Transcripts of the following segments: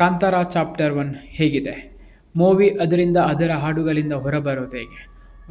Kantara chapter one ಹೇಗಿದೆ. Movie ಅದರಿಂದ ಅದರ ಹಾಡುಗಳಿಂದ ಹೊರಬರೋದು ಹೇಗೆ?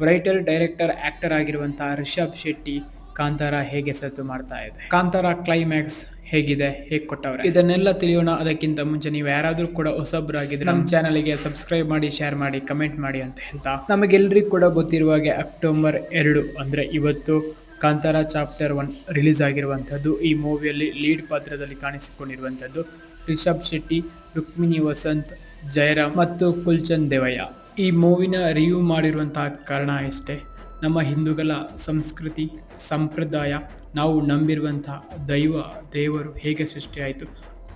ರೈಟರ್, ಡೈರೆಕ್ಟರ್ ಆ್ಯಕ್ಟರ್ ಆಗಿರುವಂಥ ರಿಷಬ್ ಶೆಟ್ಟಿ ಕಾಂತಾರ ಹೇಗೆ ಸದ್ದು ಮಾಡ್ತಾ ಇದೆ? ಕಾಂತಾರ ಕ್ಲೈಮ್ಯಾಕ್ಸ್ ಹೇಗಿದೆ? ಹೇಗೆ ಕೊಟ್ಟವ್ರೆ? ಇದನ್ನೆಲ್ಲ ತಿಳಿಯೋಣ. ಅದಕ್ಕಿಂತ ಮುಂಚೆ ನೀವು ಯಾರಾದರೂ ಕೂಡ ಹೊಸಬ್ರಾಗಿದ್ರೆ ನಮ್ಮ ಚಾನಲ್ಗೆ ಸಬ್ಸ್ಕ್ರೈಬ್ ಮಾಡಿ, ಶೇರ್ ಮಾಡಿ, ಕಮೆಂಟ್ ಮಾಡಿ ಅಂತ ಹೇಳ್ತಾ. ನಮಗೆಲ್ಲರಿಗೂ ಕೂಡ ಗೊತ್ತಿರುವ ಹಾಗೆ ಅಕ್ಟೋಬರ್ ಎರಡು ಅಂದರೆ ಇವತ್ತು ಕಾಂತಾರ ಚಾಪ್ಟರ್ ಒನ್ ರಿಲೀಸ್ ಆಗಿರುವಂಥದ್ದು. ಈ ಮೂವಿಯಲ್ಲಿ ಲೀಡ್ ಪಾತ್ರದಲ್ಲಿ ಕಾಣಿಸಿಕೊಂಡಿರುವಂಥದ್ದು ರಿಷಬ್ ಶೆಟ್ಟಿ, ರುಕ್ಮಿಣಿ ವಸಂತ್, ಜಯರಾಮ್ ಮತ್ತು ಕುಲ್ಚಂದ್ ದೇವಯ್ಯ. ಈ ಮೂವಿನ ರಿವ್ಯೂ ಮಾಡಿರುವಂತಹ ಕಾರಣ ಇಷ್ಟೇ. ನಮ್ಮ ಹಿಂದೂಗಳ ಸಂಸ್ಕೃತಿ, ಸಂಪ್ರದಾಯ, ನಾವು ನಂಬಿರುವಂಥ ದೈವ, ದೇವರು ಹೇಗೆ ಸೃಷ್ಟಿಯಾಯಿತು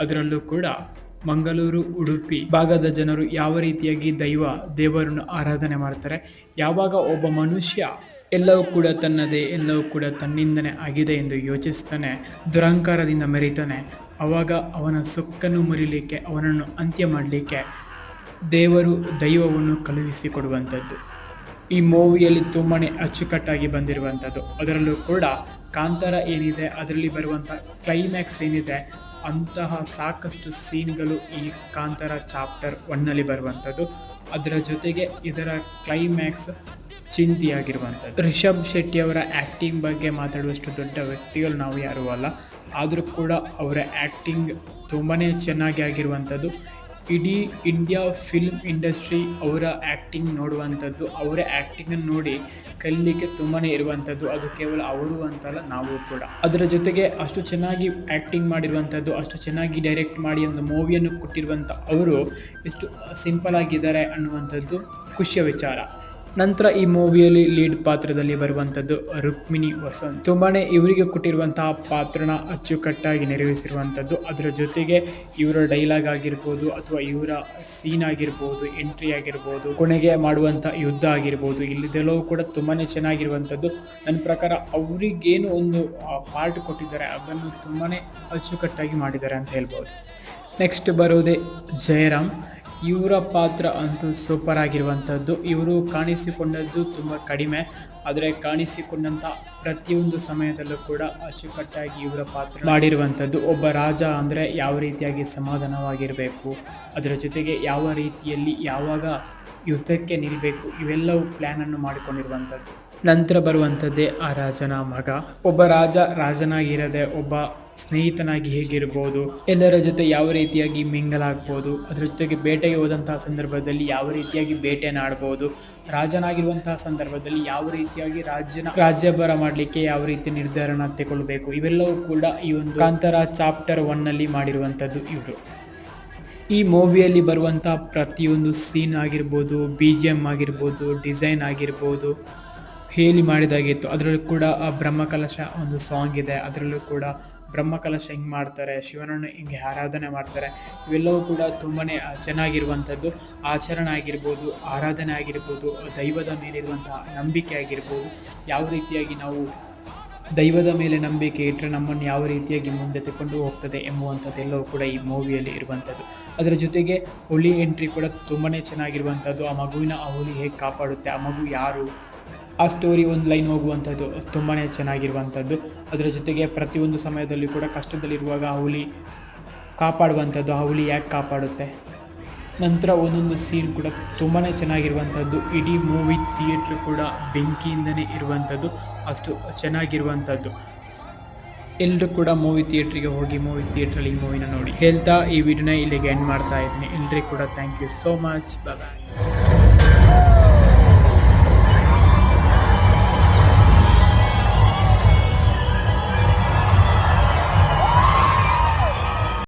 ಅದರಲ್ಲೂ ಕೂಡ ಮಂಗಳೂರು, ಉಡುಪಿ ಭಾಗದ ಜನರು ಯಾವ ರೀತಿಯಾಗಿ ದೈವ, ದೇವರನ್ನು ಆರಾಧನೆ ಮಾಡ್ತಾರೆ, ಯಾವಾಗ ಒಬ್ಬ ಮನುಷ್ಯ ಎಲ್ಲವೂ ಕೂಡ ತನ್ನದೇ, ಎಲ್ಲವೂ ಕೂಡ ತನ್ನಿಂದನೇ ಆಗಿದೆ ಎಂದು ಯೋಚಿಸ್ತಾನೆ ದುರಹಂಕಾರದಿಂದ ಮೆರೀತಾನೆ ಆವಾಗ ಅವನ ಸೊಕ್ಕನ್ನು ಮುರಿಲಿಕ್ಕೆ, ಅವನನ್ನು ಅಂತ್ಯ ಮಾಡಲಿಕ್ಕೆ ದೇವರು ದೈವವನ್ನು ಕಳುಹಿಸಿಕೊಡುವಂಥದ್ದು. ಈ ಮೂವಿಯಲ್ಲಿ ತುಂಬಾ ಅಚ್ಚುಕಟ್ಟಾಗಿ ಬಂದಿರುವಂಥದ್ದು. ಅದರಲ್ಲೂ ಕೂಡ ಕಾಂತಾರ ಏನಿದೆ, ಅದರಲ್ಲಿ ಬರುವಂಥ ಕ್ಲೈಮ್ಯಾಕ್ಸ್ ಏನಿದೆ, ಅಂತಹ ಸಾಕಷ್ಟು ಸೀನ್ಗಳು ಈ ಕಾಂತಾರ ಚಾಪ್ಟರ್ ಒನ್ನಲ್ಲಿ ಬರುವಂಥದ್ದು. ಅದರ ಜೊತೆಗೆ ಇದರ ಕ್ಲೈಮ್ಯಾಕ್ಸ್ ಚಿಂತಿಯಾಗಿರುವಂಥದ್ದು. ರಿಷಬ್ ಶೆಟ್ಟಿ ಅವರ ಆ್ಯಕ್ಟಿಂಗ್ ಬಗ್ಗೆ ಮಾತಾಡುವಷ್ಟು ದೊಡ್ಡ ವ್ಯಕ್ತಿಗಳು ನಾವು ಯಾರೂ ಅಲ್ಲ. ಆದರೂ ಕೂಡ ಅವರ ಆ್ಯಕ್ಟಿಂಗ್ ತುಂಬಾ ಚೆನ್ನಾಗಿ ಆಗಿರುವಂಥದ್ದು. ಇಡೀ ಇಂಡಿಯಾ ಫಿಲ್ಮ್ ಇಂಡಸ್ಟ್ರಿ ಅವರ ಆ್ಯಕ್ಟಿಂಗ್ ನೋಡುವಂಥದ್ದು, ಅವರ ಆ್ಯಕ್ಟಿಂಗನ್ನು ನೋಡಿ ಕಲಿಲಿಕ್ಕೆ ತುಂಬಾ ಇರುವಂಥದ್ದು. ಅದು ಕೇವಲ ಅವರು ಅಂತಲ್ಲ, ನಾವು ಕೂಡ. ಅದರ ಜೊತೆಗೆ ಅಷ್ಟು ಚೆನ್ನಾಗಿ ಆ್ಯಕ್ಟಿಂಗ್ ಮಾಡಿರುವಂಥದ್ದು, ಅಷ್ಟು ಚೆನ್ನಾಗಿ ಡೈರೆಕ್ಟ್ ಮಾಡಿ ಒಂದು ಮೂವಿಯನ್ನು ಕೊಟ್ಟಿರುವಂಥ ಅವರು ಎಷ್ಟು ಸಿಂಪಲ್ ಆಗಿದ್ದಾರೆ ಅನ್ನುವಂಥದ್ದು ಖುಷಿಯ ವಿಚಾರ. ನಂತರ ಈ ಮೂವಿಯಲ್ಲಿ ಲೀಡ್ ಪಾತ್ರದಲ್ಲಿ ಬರುವಂಥದ್ದು ರುಕ್ಮಿಣಿ ವಸಂತ್. ತುಂಬಾನೇ ಇವರಿಗೆ ಕೊಟ್ಟಿರುವಂತಹ ಪಾತ್ರನ ಅಚ್ಚುಕಟ್ಟಾಗಿ ನೆರವೇರಿಸಿರುವಂಥದ್ದು. ಅದರ ಜೊತೆಗೆ ಇವರ ಡೈಲಾಗ್ ಆಗಿರ್ಬೋದು ಅಥವಾ ಇವರ ಸೀನ್ ಆಗಿರ್ಬೋದು ಎಂಟ್ರಿ ಆಗಿರ್ಬೋದು, ಕೊನೆಗೆ ಮಾಡುವಂಥ ಯುದ್ಧ ಆಗಿರ್ಬೋದು, ಇಲ್ಲಿದೆಲ್ಲವೂ ಕೂಡ ತುಂಬಾನೇ ಚೆನ್ನಾಗಿರುವಂಥದ್ದು. ನನ್ನ ಪ್ರಕಾರ ಅವರಿಗೇನು ಒಂದು ಪಾರ್ಟ್ ಕೊಟ್ಟಿದ್ದಾರೆ, ಅದನ್ನು ತುಂಬಾನೇ ಅಚ್ಚುಕಟ್ಟಾಗಿ ಮಾಡಿದ್ದಾರೆ ಅಂತ ಹೇಳ್ಬೋದು. ನೆಕ್ಸ್ಟ್ ಬರೋದೇ ಜಯರಾಮ್. ಇವರ ಪಾತ್ರ ಅಂತೂ ಸೂಪರ್ ಆಗಿರುವಂಥದ್ದು. ಇವರು ಕಾಣಿಸಿಕೊಂಡದ್ದು ತುಂಬ ಕಡಿಮೆ. ಆದರೆ ಕಾಣಿಸಿಕೊಂಡಂಥ ಪ್ರತಿಯೊಂದು ಸಮಯದಲ್ಲೂ ಕೂಡ ಅಚ್ಚುಕಟ್ಟಾಗಿ ಇವರ ಪಾತ್ರ ಮಾಡಿರುವಂಥದ್ದು. ಒಬ್ಬ ರಾಜ ಅಂದರೆ ಯಾವ ರೀತಿಯಾಗಿ ಸಮಾಧಾನವಾಗಿರಬೇಕು, ಅದರ ಜೊತೆಗೆ ಯಾವ ರೀತಿಯಲ್ಲಿ ಯಾವಾಗ ಯುದ್ಧಕ್ಕೆ ನಿಲ್ಲಬೇಕು ಇವೆಲ್ಲವೂ ಪ್ಲ್ಯಾನನ್ನು ಮಾಡಿಕೊಂಡಿರುವಂಥದ್ದು. ನಂತರ ಬರುವಂಥದ್ದೇ ಆ ರಾಜನ ಮಗ. ಒಬ್ಬ ರಾಜ ರಾಜನಾಗಿರದೆ ಒಬ್ಬ ಸ್ನೇಹಿತನಾಗಿ ಹೇಗಿರ್ಬೋದು, ಎಲ್ಲರ ಜೊತೆ ಯಾವ ರೀತಿಯಾಗಿ ಮಿಂಗಲಾಗ್ಬೋದು ಅದರ ಜೊತೆಗೆ ಬೇಟೆಗೆ ಹೋದಂತಹ ಸಂದರ್ಭದಲ್ಲಿ ಯಾವ ರೀತಿಯಾಗಿ ಬೇಟೆಯನ್ನು ಆಡ್ಬೋದು, ರಾಜನಾಗಿರುವಂತಹ ಸಂದರ್ಭದಲ್ಲಿ ಯಾವ ರೀತಿಯಾಗಿ ರಾಜ್ಯನ ರಾಜ್ಯಭಾರ ಮಾಡಲಿಕ್ಕೆ ಯಾವ ರೀತಿ ನಿರ್ಧಾರನ ತಗೊಳ್ಬೇಕು, ಇವೆಲ್ಲವೂ ಕೂಡ ಈ ಒಂದು ಕಾಂತರ ಚಾಪ್ಟರ್ ಒನ್ನಲ್ಲಿ ಮಾಡಿರುವಂಥದ್ದು ಇವರು. ಈ ಮೂವಿಯಲ್ಲಿ ಬರುವಂಥ ಪ್ರತಿಯೊಂದು ಸೀನ್ ಆಗಿರ್ಬೋದು ಬಿ ಜಿ ಎಂ ಆಗಿರ್ಬೋದು, ಡಿಸೈನ್ ಆಗಿರ್ಬೋದು ಹೇಳಿ ಮಾಡಿದಾಗಿತ್ತು. ಅದರಲ್ಲೂ ಕೂಡ, ಆ ಬ್ರಹ್ಮಕಲಶ ಒಂದು ಸಾಂಗ್ ಇದೆ. ಅದರಲ್ಲೂ ಕೂಡ ಬ್ರಹ್ಮಕಲಶ ಹಿಂಗೆ ಮಾಡ್ತಾರೆ, ಶಿವನನ್ನು ಹಿಂಗೆ ಆರಾಧನೆ ಮಾಡ್ತಾರೆ, ಇವೆಲ್ಲವೂ ಕೂಡ ತುಂಬಾ ಚೆನ್ನಾಗಿರುವಂಥದ್ದು. ಆಚರಣೆ ಆಗಿರ್ಬೋದು, ಆರಾಧನೆ ಆಗಿರ್ಬೋದು, ದೈವದ ಮೇಲಿರುವಂತಹ ನಂಬಿಕೆ ಆಗಿರ್ಬೋದು. ಯಾವ ರೀತಿಯಾಗಿ ನಾವು ದೈವದ ಮೇಲೆ ನಂಬಿಕೆ ಇಟ್ಟರೆ ನಮ್ಮನ್ನು ಯಾವ ರೀತಿಯಾಗಿ ಮುಂದೆ ತಗೊಂಡು ಹೋಗ್ತದೆ ಎಂಬುವಂಥದ್ದೆಲ್ಲವೂ ಕೂಡ ಈ ಮೂವಿಯಲ್ಲಿ ಇರುವಂಥದ್ದು. ಅದರ ಜೊತೆಗೆ ಹುಲಿ ಎಂಟ್ರಿ ಕೂಡ ತುಂಬಾ ಚೆನ್ನಾಗಿರುವಂಥದ್ದು. ಆ ಮಗುವಿನ ಆ ಹುಲಿ ಹೇಗೆ ಕಾಪಾಡುತ್ತೆ, ಆ ಮಗು ಯಾರು ಆ ಸ್ಟೋರಿ ಒಂದು ಲೈನ್ ಹೋಗುವಂಥದ್ದು ತುಂಬಾ ಚೆನ್ನಾಗಿರುವಂಥದ್ದು. ಅದರ ಜೊತೆಗೆ ಪ್ರತಿಯೊಂದು ಸಮಯದಲ್ಲಿ ಕೂಡ ಕಷ್ಟದಲ್ಲಿರುವಾಗ ಆ ಹುಲಿ ಕಾಪಾಡುವಂಥದ್ದು, ಆ ಹುಲಿ ಯಾಕೆ ಕಾಪಾಡುತ್ತೆ? ನಂತರ ಒಂದೊಂದು ಸೀನ್ ಕೂಡ ತುಂಬಾ ಚೆನ್ನಾಗಿರುವಂಥದ್ದು. ಇಡೀ ಮೂವಿ ಥಿಯೇಟ್ರ್ ಕೂಡ ಬೆಂಕಿಯಿಂದನೇ ಇರುವಂಥದ್ದು. ಅಷ್ಟು ಚೆನ್ನಾಗಿರುವಂಥದ್ದು. ಎಲ್ಲರೂ ಕೂಡ ಮೂವಿ ಥಿಯೇಟ್ರಿಗೆ ಹೋಗಿ ಮೂವಿ ಥಿಯೇಟ್ರಲ್ಲಿ ಈ ಮೂವಿನ ನೋಡಿ. ಹೇಳ್ತಾ ಈ ವಿಡಿಯೋನ ಇಲ್ಲಿಗೆ ಎಂಡ್ ಮಾಡ್ತಾ ಇದ್ದೀನಿ. ಎಲ್ಲರಿಗೂ ಕೂಡ thank you so much bye